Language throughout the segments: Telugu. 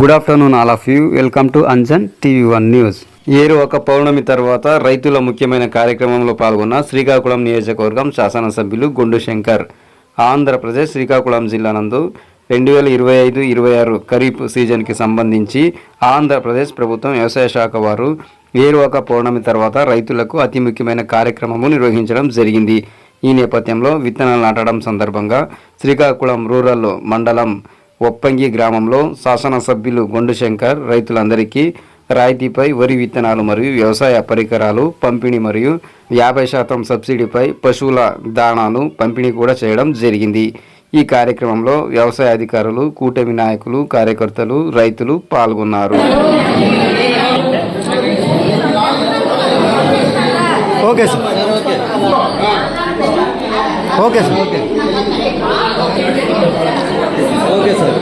Good afternoon all of you welcome to Anjan TV one news ఏరు ఒక పౌర్ణమి తర్వాత రైతుల ముఖ్యమైన కార్యక్రమంలో పాల్గొన్న శ్రీకాకుళం నియోజకవర్గం శాసనసభ్యులు గుండు శంకర్. ఆంధ్రప్రదేశ్ శ్రీకాకుళం జిల్లా నందు రెండు వేల ఇరవై ఐదు ఇరవై ఆరు ఖరీఫ్ సీజన్కి సంబంధించి ఆంధ్రప్రదేశ్ ప్రభుత్వం వ్యవసాయ శాఖ వారు ఏరు ఒక పౌర్ణమి తర్వాత రైతులకు అతి ముఖ్యమైన కార్యక్రమము నిర్వహించడం జరిగింది. ఈ నేపథ్యంలో విత్తనాలు నాటడం సందర్భంగా శ్రీకాకుళం రూరల్ మండలం ఒప్పంగి గ్రామంలో శాసనసభ్యులు గొండుశంకర్ రైతులందరికీ రాయితీపై వరి విత్తనాలు మరియు వ్యవసాయ పరికరాలు పంపిణీ మరియు యాభై శాతం సబ్సిడీపై పశువుల దాణాను పంపిణీ కూడా చేయడం జరిగింది. ఈ కార్యక్రమంలో వ్యవసాయ అధికారులు కూటమి నాయకులు కార్యకర్తలు రైతులు పాల్గొన్నారు. Okay sir. Okay sir. Okay. Okay sir.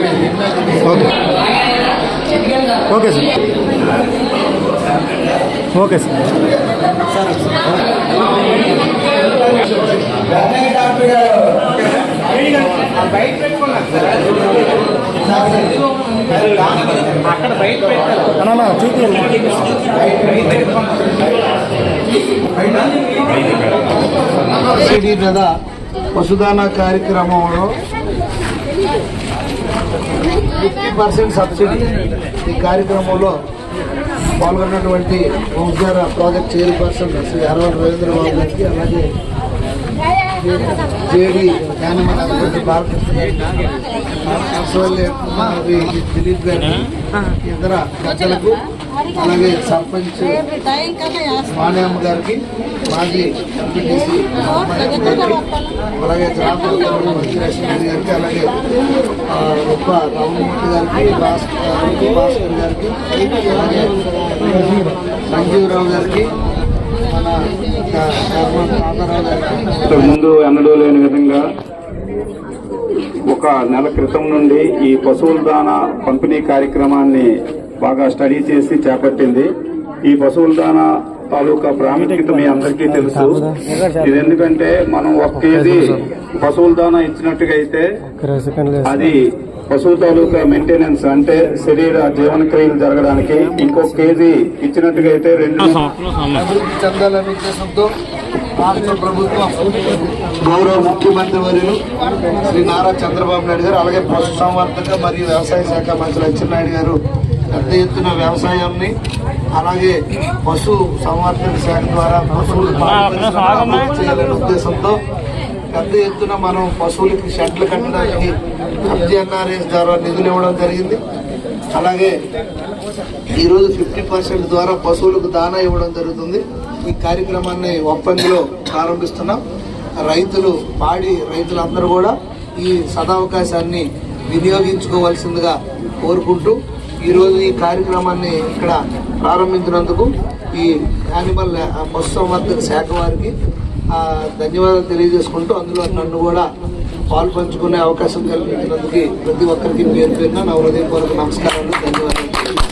Okay. Okay sir. Okay sir. అన్నా చూపించండి సబ్సిడీ మీద పశుదాన కార్యక్రమంలో ఫిఫ్టీ పర్సెంట్ సబ్సిడీ ఈ కార్యక్రమంలో పాల్గొన్నటువంటి హోంజార ప్రాజెక్ట్ చైర్పర్సన్ శ్రీ అరవై రవీంద్రబాబు గారికి అలాగే జేడీ జ్ఞానమైనటువంటి భారత దిలీప్ గారికి ఇతర పెద్దలకు అలాగే సర్పంచ్ మానేమ్మ గారికి మాజీ ఎంపీటీసీ అలాగే గ్రామ వెంకటేశ్వర గారికి అలాగే ఆ, గొప్ప రామమూర్తి గారికి భాస్కర్ భాస్కర్ గారికి అలాగే సంజీవరావు గారికి మన రామారావు గారికి. ముందు ఎన్నడూ లేని ఒక నెల క్రితం నుండి ఈ పశువుల దానా పంపిణీ కార్యక్రమాన్ని బాగా స్టడీ చేసి చేపట్టింది. ఈ పశువుల దానా తాలూకా ప్రాముఖ్యత మీ అందరికీ తెలుసు. ఇది ఎందుకంటే మనం ఒక కేజీ పశువుల దానా ఇచ్చినట్టుగా అయితే అది పశువు తాలూకా మెయింటెనెన్స్ అంటే శరీర జీవన క్రియలు జరగడానికి ఇంకొక కేజీ ఇచ్చినట్టుగా అయితే రెండు అభివృద్ధి చెందాలనే ఉద్దేశంతో రాష్ట్ర ప్రభుత్వం గౌరవ ముఖ్యమంత్రి వర్యులు శ్రీ నారా చంద్రబాబు నాయుడు గారు అలాగే పశు సంవర్ధక మరియు వ్యవసాయ శాఖ మంత్రి అచ్చెన్నాయుడు గారు పెద్ద ఎత్తున వ్యవసాయాన్ని అలాగే పశు సంవర్ధక శాఖ ద్వారా పశువులు చేయాలనే ఉద్దేశంతో పెద్ద ఎత్తున మనం పశువులకి షెడ్లు కట్టడానికి ఎన్ఆర్ఎస్ ద్వారా నిధులు ఇవ్వడం జరిగింది. అలాగే ఈరోజు ఫిఫ్టీ పర్సెంట్ ద్వారా పశువులకు దానా ఇవ్వడం జరుగుతుంది. ఈ కార్యక్రమాన్ని ఒప్పందిలో ప్రారంభిస్తున్నాం. రైతులు పాడి రైతులందరూ కూడా ఈ సదావకాశాన్ని వినియోగించుకోవాల్సిందిగా కోరుకుంటూ ఈరోజు ఈ కార్యక్రమాన్ని ఇక్కడ ప్రారంభించినందుకు ఈ యానిమల్ పశుసంవర్ధక శాఖ వారికి ధన్యవాదాలు తెలియజేసుకుంటూ అందులో నన్ను కూడా పాలు పంచుకునే అవకాశం కల్పించినందుకు ప్రతి ఒక్కరికి పేరు పేరున నా హృదయపూర్వక నమస్కారాలు ధన్యవాదాలు.